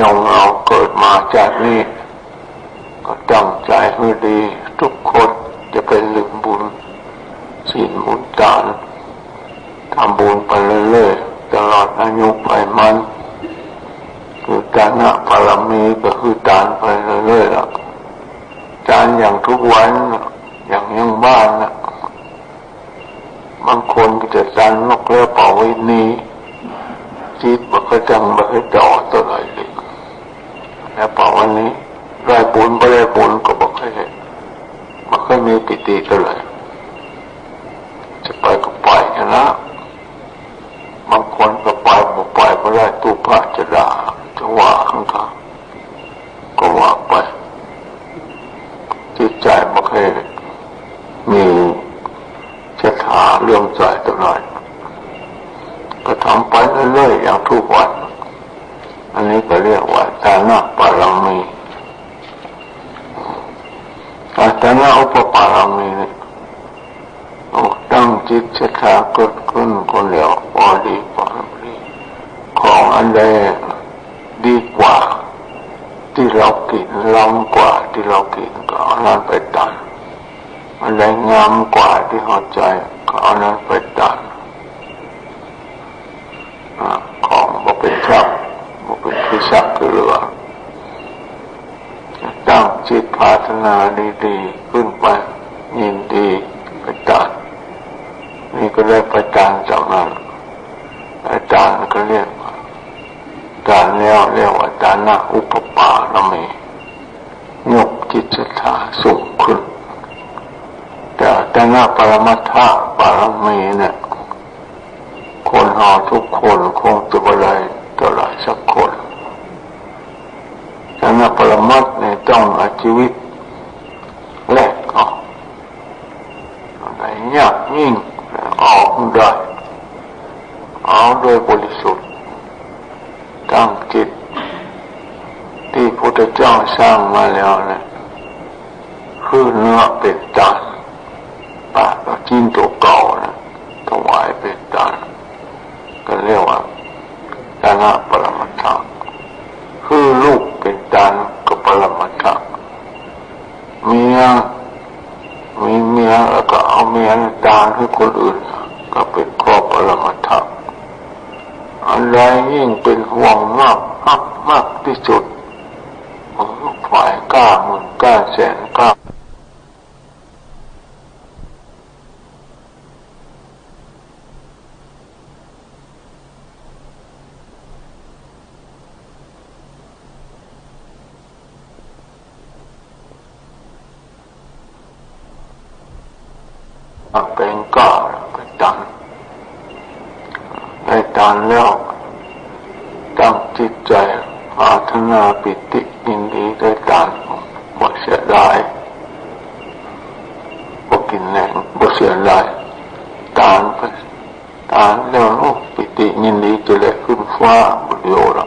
ยงเราเกิดมาจากนี้ ก็ตั้งใจให้ดี ทุกคนจะเป็นลืมบุญศีลมุนตานทำบุญไปเรื่อยๆตลอดอายุไปมัน คือจานะปรมีก็คือตานไปเรื่อยๆละจานอย่างทุกวันอย่างยังบ้านนะบางคนก็จะจานนกเลี้ยเป่าไว้นี้จิตมันก็จังมันก็จ่อตัวไหนเลย แล้วเป่าวันนี้ได้ปุนไม่ได้ปุนก็บอกให้มันก็มีปิติเท่าไหร่จะไปก็ไปนะบางคนก็ไปบอกไปก็ได้ตู้พระจะด่าจะว่าข้างทางก็ว่าไปจิตใจมันเคยมีจะถาเรื่องใจตัวหน่อยก็ทำไปเรื่อยๆอย่างทุกวัน อันนี้ก็เรียกว่าฐานะปารมีฐานะอุปปารมีเนี่ยตั้งจิตศรัทธาเกิดขึ้นคนเดียวพอดีพอดีของอันใดดีกว่า ที่เรากินล้ำกว่าที่เรากินก็เอานั้นไปตันอันใดงามกว่าที่หัวใจก็เอานั้นไปตันของบ่เป็นทรัพย์บ่เป็นที่ทรัพย์คือเหลือตั้งจิตพัฒนาดีๆขึ้นไปยินดีไปตัดนี่ก็เรียกประจานจากนั้นอาจารย์ก็เรียกการแล้วเรียกว่าจานะอุปปารมียกจิตศรัทธาสูงขึ้นแต่จานะปรมัตถะปรมีเนี่ยคนหาทุกคนคงจะบะไรต่อหลายสักคนจานะปรมัตเนี่ยต้องอาชีวิตแรกออกอะไรยากยิ่งออกได้เอาโดยบริสุทธิ์ตั้งจิต ที่พุทธเจ้าสร้างมาแล้วนะคือเนื้อเป็นตานปากก็จิ้นตัวเก่านะถวายเป็นตานก็เรียกว่าตานะปรมัตถะคือลูกเป็นตานก็ปรมัตถะเมียมีเมียแล้ว เอาเมียตาให้คนอื่น ก็เป็นครอบอรมัตถะอะไรยิ่งเป็นห่วงมากมากมากที่สุดฝ่ายกล้ามุนกล้าแสนกล้าเป็นก้าเป็นตัน ได้ตันแล้วตั้งจิตใจอาถนาปิติยินดีได้ตันบ่เสียดายบ่กินแหนงบ่เสียดายตานไปตานแล้วโอ้ปิติยินดีจะเลยขึ้นฟ้าบุโยละ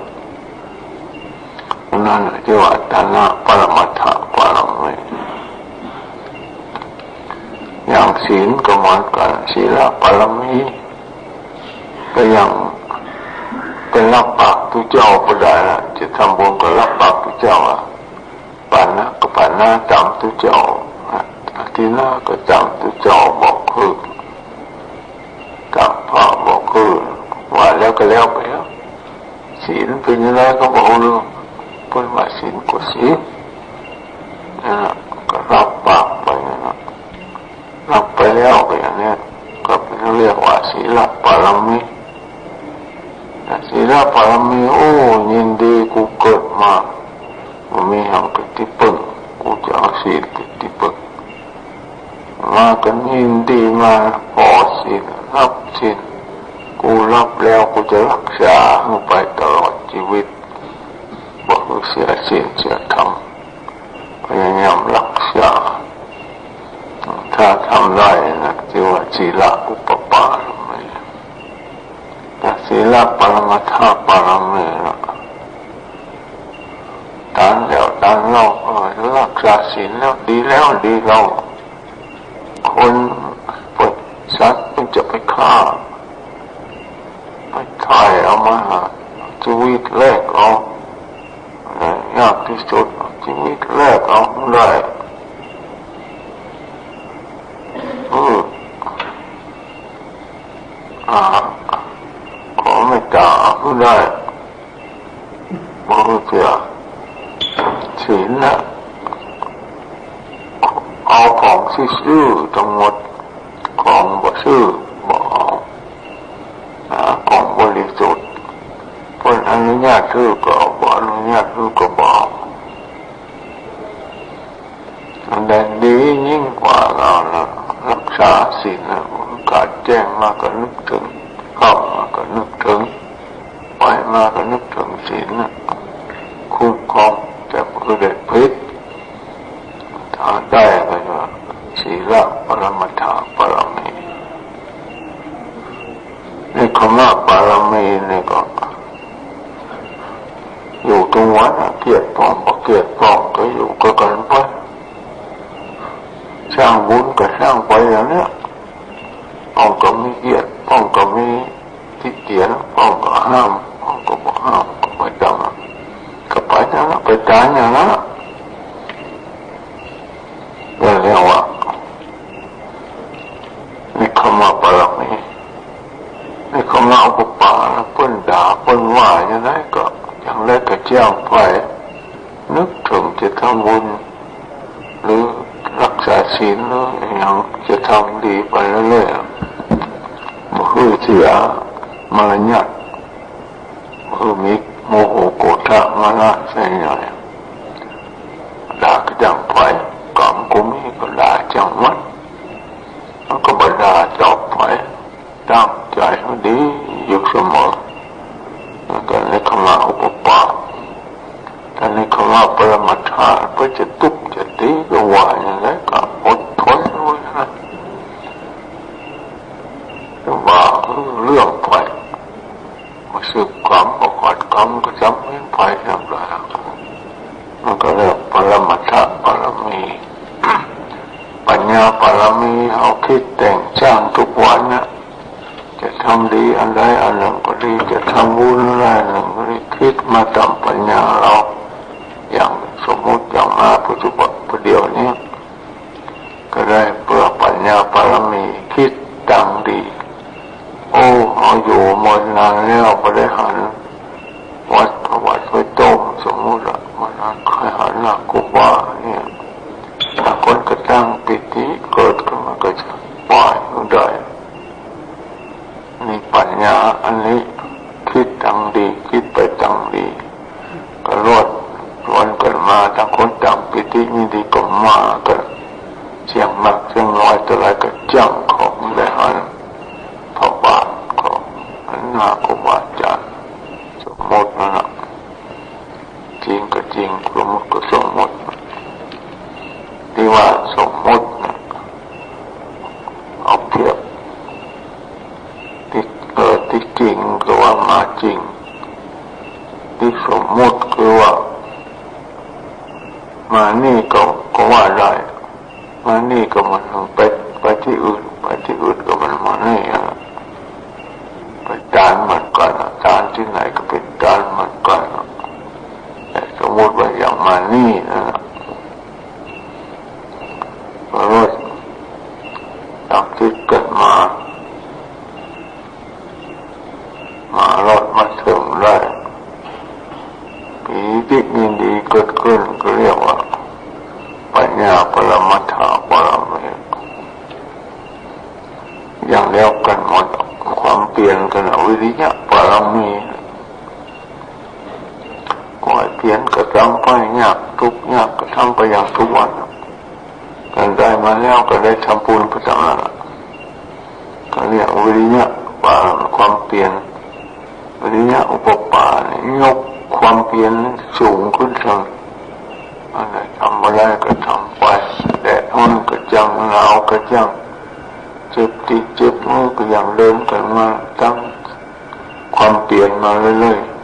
นั่นเรียกว่าตานะปรมัตถะปรมัยอย่างศีลก็เหมือนกันศีลปรมีก็ยังเป็นรับปากผู้เจ้าก็ได้ละจะทำบุญก็รับปากผู้เจ้าอะปัน นะก็ปันนะจำผู้เจ้าทีหน้าก็จำผู้เจ้าบอกคือจำพ่อบอกคือว่าแล้วก็แล้วไปแล้วศีลเป็นยังไงก็บอกเรื่องเป็นว่าศีลก็ศีลนะก็รับปากไปนะรับไปแล้วก็อย่างนี้ก็เป็นเรียกว่าศีลปรมีศีลปรมีโอ้ยินดีกูเกิดมามันมีหังเป็นที่ปึงกูจะเอาศีลเป็นที่ปึงมากันยินดีมาขอศีล รับศีลกูรับแล้วกูจะรักษาให้ไปตลอดชีวิตบอกเสียศีลเสียธรรมพยายามรักษา ถ้าทำได้นะที่ว่าศีลอุปปาระมีแต่ศีลปรมัตถปรมีนะตานแล้วตานเราเออรักษาศีลแล้วดีแล้วดีเรา ชีวิตแลกเอาได้ nước trưởng cọ có nước trưởng ngoài ra có nước trưởng xỉn บุญ หรือรักษาศีลหรือย่างจะทำดีไปเรื่อยๆมันคือเสียมารยาทมันคือมีโมโหโกรธมาละเสียหน่ด่าก็จังไปกล่มกุมีก็ด่าจังวันมันก็บด่าจบไปตั้งใจให้ดีอยู่เสมอแต่ในขำว่าอุปปาแต่านในคำว่าปรมัตถะ one. ผู้เดียวนี้ ก็ได้เพื่อปัญญาปารมีคิดดังดี โอ้เอาอยู่มานานแล้วก็ได้หัน วัดประวัติไว้ต้มสมมุติละมันานค่อยหันหลักกุว่าเนี่ยถ้าคนกระตั้งปิติเกิดขึ้นมาก็จะปล่อยได้นี่ปัญญาอันนี้ ดีไม่ดีก็มาแต่เสียงมากเสียงน้อยแต่ไรก็จ้างของบริหารพระบาทของหน้าครูบาจา ริยะอุปปาสยกความเพียรสูงขึ้นเถิดอะไรทำอะไรก็ทำไปแดดทนก็จังหนาวก็จังเจ็บติดเจ็บมือก็อย่างเดิมแต่มาตั้งความเปลี่ยนมาเรื่อยๆ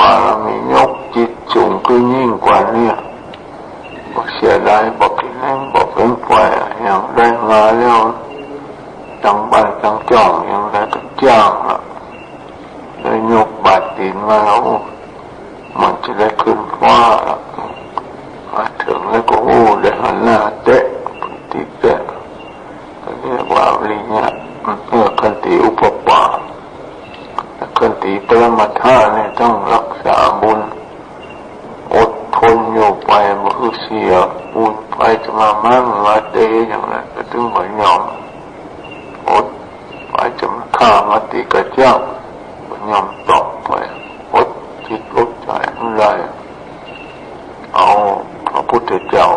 ติอุปปารมียกจิตสูงขึ้นยิ่งกว่าเนี่ยบอกเสียดายบอกกินแรงบอกเป็นไฟอย่างได้มาแล้วจังบ้านจังจ้องอย่างไรก็จ้างละได้ยกบาดดินมาแล้วมันจะได้ขึ้นฟ้ามาถึงแล้วก็โอ้ได้หันหน้าเตะติเตะเรียกว่าวิญญาณเมื่อคันติอุปปาคันติปรมาทาเนี่ยต้องรักษาบุญอดทนอยู่ไปมัน คือเสียบุญไปจะมามั่งมาเดอย่างนั้นก็ต้องไม่ยอมอดไปจะมาฆ่ามาตีกระเจ้าไม่ยอมตอบไปอดจิตอดใจไม่ได้เอาพระพุทธเจ้า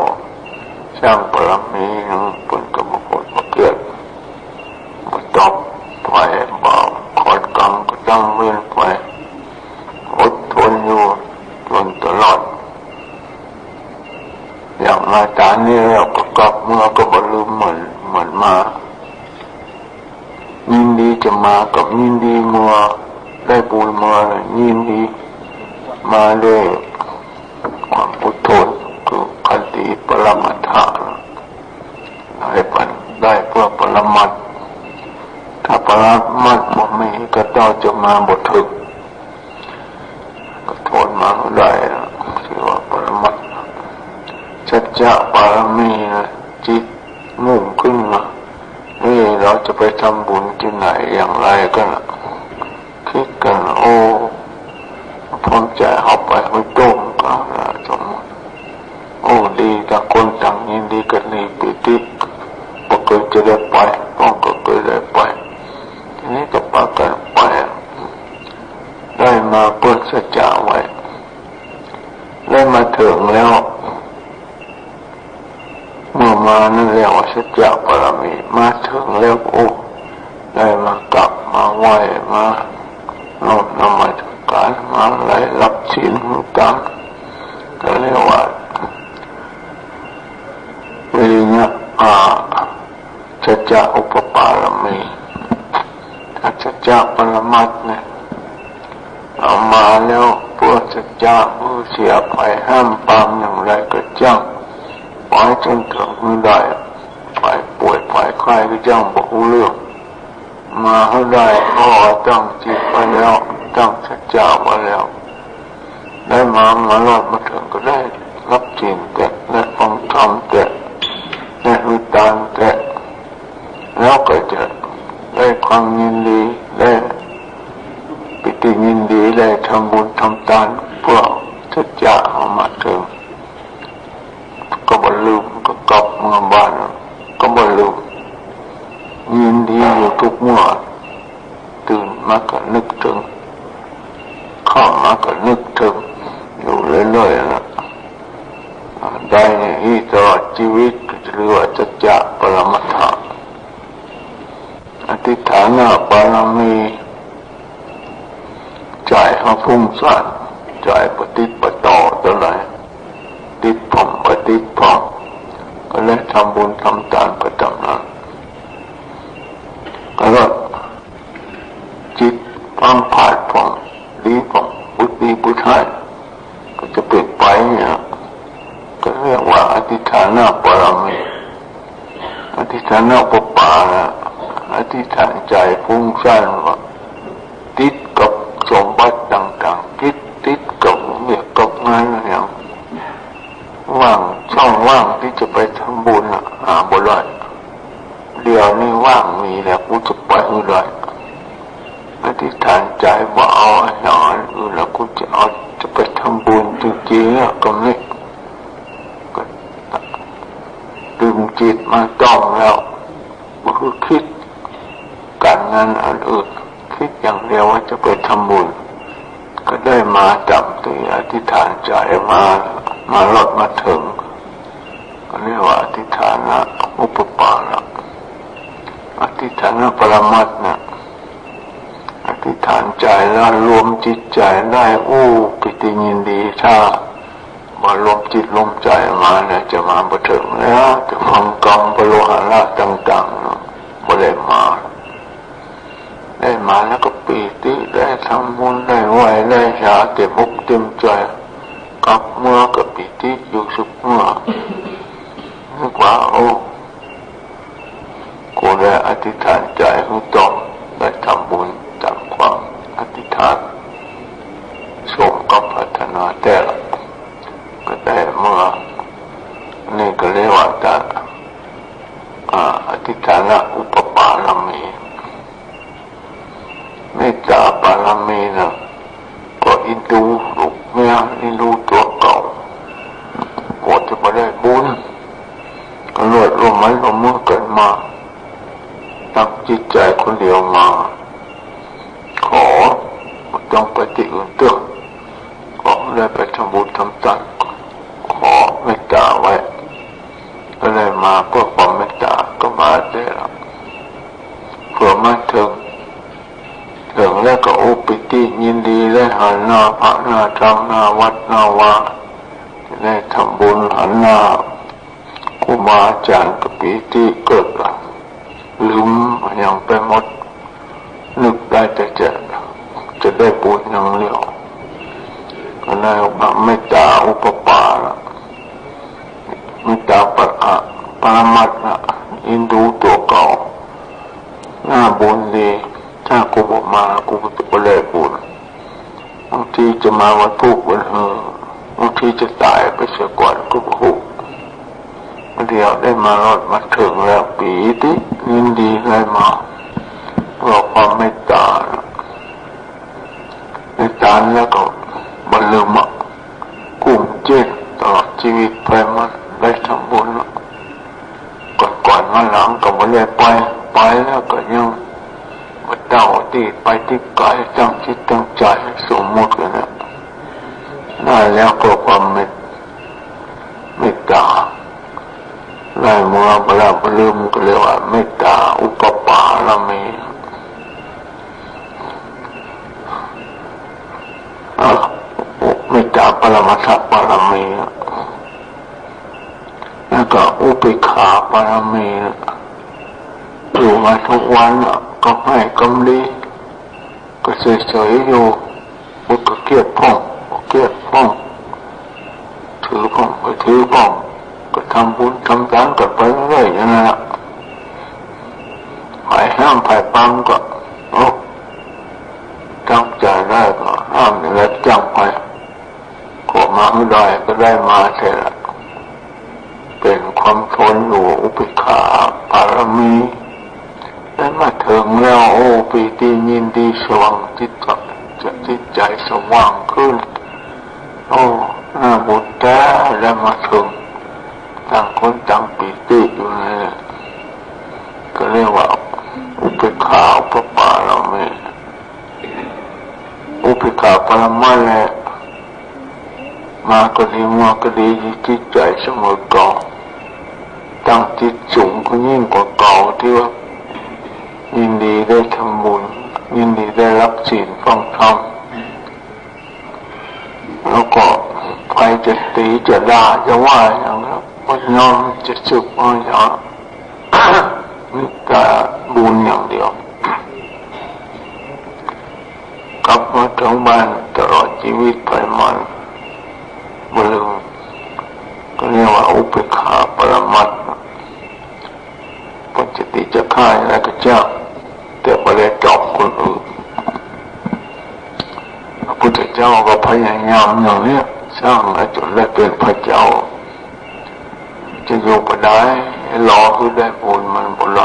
สร้างปรมีนึงเป็นกรรมกรมาเกิดมาตอบไปบอกขอดกรรมก็ต้องเว้นไปอดทนอยู่จนตลอด อย่างมาจานนี้เราก็กลับเมื่อก็บรรลุเหมือนเหมือนมา ยินดีจะมา กับยินดีมัวได้บุญมาเลยยินดีมาด้วยความอดทนคือคันติปรมัตถะได้ปันได้เพื่อปรมัตถ์ถ้าปรมัตถ์บ่มีก็เจ้าจะมาบทถึก ก็ทนมาได้นะชื่อว่าปรมัตถ์สัจจะปารมีนะจิตมุ่งขึ้นมานี่เราจะไปทำบุญที่ไหนอย่างไรกันนะคิดกันโอ้พร้อมใจเอาไปไม่ต้มก็นะสมมติโอ้ดีต่างคนต่างยินดีกัน นี่ปิติบอกเคยจะได้ไปป้องก็เกิดได้ไปทีนี้ก็ปากันไปได้มาเปิดสัจจะไว้ได้มาถึงแล้ว เมื่อมานั่นเรียกว่าสัจจะปรมีมาถึงแล้วโอ้ได้มากลับมาไหวมาโน้มนมัสการมาไหลรับศีลต่างก็เรียกว่าวิริยะอาสัจจะอุปปารมีถ้าสัจจะปรมัตถ์เนี่ยเอามา แล้วเพื่อสัจจะผู้เสียไปห้ามปามอย่างไรก็จ้างไปจนถึงไม่ได้ไปป่วยไปไข้ก็จ้างบอกรู้เรื่องมาให้ได้ก็ตั้งจิตไว้แล้วตั้งสัจจะไว้แล้ว ได้มามาลอดมาถึงก็ได้รับจริงแต่ได้ฟังธรรมแต่ได้วิตานแต่แล้วก็จะได้ความยินดี ได้ปิติยินดีได้ทำบุญทำทานเพื่อสัจจะเอามาถึงก็บรรลุก็กลับเมืองบ้านก็บรรลุยินดีอยู่ทุกเมื่อตื่นมาก็นึกถึงข้ามาก็นึกถึงอยู่เรื่อยๆนะได้อย่างนี้ตลอดชีวิตเรียกว่าสัจจะปรมัตถะอธิษฐานบารมี จ่าฟุ้งซ่านใจปฏิปต่อตัวไหนติดผมปฏิดผมก็เลยทำบุญทำทานก็ทำนั้นก็จิตฟังผ่านผมดีผมบุตรีบุตรให้ก็จะเปลี่ยนไปเนี่ยก็เรียกว่าอธิษฐานปรมีอธิษฐานปปานะอธิษฐานใจฟุ้งซ่านว่าติดกับสมบัติต่างๆติดติดกับเมียกับงานอย่างว่างช่องว่างที่จะไปทำบุญอะหาบุญเลยเดี๋ยวนี้ว่างมีแล้วกูจะไปไม่ได้อธิษฐานใจว่าเอาอย่างอื่นแล้วกูจะเอาจะไปทำบุญจริงๆอะก็ไม่ก็ดึงจิตมาต้องแล้วก็ คือคิดการงานอันอื่นคิดอย่างเดียวว่าจะไปทำบุญก็ได้มาจับตัวอธิษฐานใจมามาลดมาถึงก็เรียกว่าอธิษฐานะอุปปานะอธิษฐานะปรมัตถ์นะอธิษฐานใจแล้วรวมจิตใจได้อู้ปิติยินดีถ้ามารวมจิตรวมใจมาเนี่ยจะมาประถึงแล้วจะฟังกรรมปโลหะละต่างๆเนาะ ม่ได้มา ได้มาแล้วก็ปีติได้ทำบุญได้ไหวได้ชาเต็มอกเต็มใจกลับเมื่อกับปีติอยู่สุขเมื่อนึกว่าโอ้กูได้อธิษฐานใจของตนได้ทำบุญตามความอธิษฐานสมกับพัฒนาแต่ละก็ได้เมื่อนี่ก็เรียกว่าจะอธิษฐานะอุปปาลมีเมตตาปารมีนะก็อินดูลูกเมียอินดูตัวเก่าโอจะไปได้บุญก็เลือดรวมไม้รวมมือกันมา ตั้งจิตใจคนเดียวมา ขอต้องปที่อื่นเถอขอได้ไปทำบุญทำตันขอเมตตาไว้ก็เลยมาเพื่อความเมตตาก็มาได้แล้วเพื่อมาถึงถึงแล้วก็อุปิติยินดีได้หันหน้าพระหน้าธรรมหน้าวัดหน้าวาได้ทำบุญหันหน้าครูบาอาจารย์กับปิติเกิดลืม อย่างไปหมด นึกได้แต่จะจะได้บุญอย่างเดียวก็ได้พระเมตตาอุปปาละเมตตาปะอะปรมัตนะอินดูตัวเก่าหน้าบุญดี ถ้ากูบอกมากูก็เลยบุญบางทีจะมาวันพุกวันเฮอบางทีจะตายไปเสียก่อนก็ผูก เดียวได้มารอดมาถึงแล้วปีติยินดีเลยมาเพราะความเมตตาเมตตาแล้วก็บรรลุมะกลุ่มเจ็ดตลอดชีวิตไปมันได้ทำบุญก่อนก่อนมาหลังก็ไม่ได้ไปไปแล้วก็ยังมาเดาตีไปที่กายตั้งจิตตั้งใจสมมุติกันนะได้แล้วก็ความเมตเมตตาได้ เมื่อบลาบลืมก็เรียกว่าเมตตาอุปปาละมีเมตตาปรมัตถปรมีแล้วก็อุปิขาปรมีอยู่มาทุกวันก็ให้กำลีก็เฉยๆอยู่มุก็เกียดพ่องเกียดพ่องถือพ่องไปถือพ่อง ก็ทำบุญทำทานกันไปเรื่อยๆอย่างนั้นหายห้ามภายปังก็โอ้ตั้งใจได้ก็ห้ามอย่างนั้นจังไปขอมาไม่ได้ก็ได้มาเสร็จละเป็นความทนอยู่อุปิขาปารมีได้มาถึงแล้วโอ้ปีติยินดีสว่างจิตจะจิตใจสว่างขึ้น โอ้น่าบุญแท้ได้มาถึง คนต่างปีติอยู่เลยก็เรียกว่า อุปขาอุปปาเราไม่อุปขาปรมาแหละมาก็ดีมาก็ดีจิตใจเสมอเก่าตั้งจิตสูงก็ยิ่งกว่าเก่าที่ว่ายินดีได้ทำบุญยินดีได้รับศีลฟังธรรมแล้วก็ใครจะตีจะด่าจะว่าอย่า นั้นมันยอมจะสุขมันยอมมีแต่บุญอย่างเดียวกลับมาถึงบ้านตลอดชีวิตไปมันบลืมก็เรียกว่าอุปขาปรมัตปัจจติจะฆ่าอะไรก็เจ้าแต่ไม่ได้จอบคนอื่นพระพุทธเจ้าก็พยายามอย่างนี้สร้างให้จนได้เป็นพระเจ้า อยู่ปได้รอคือได้ผลมันผลล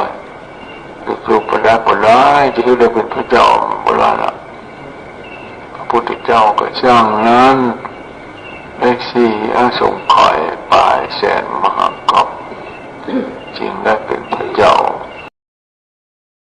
อยู่สูปได้ผลได้จะได้เป็นพระเจ้าผลละ พระพุทธเจ้าก็ช่างนั้นได้สี่อสงไขย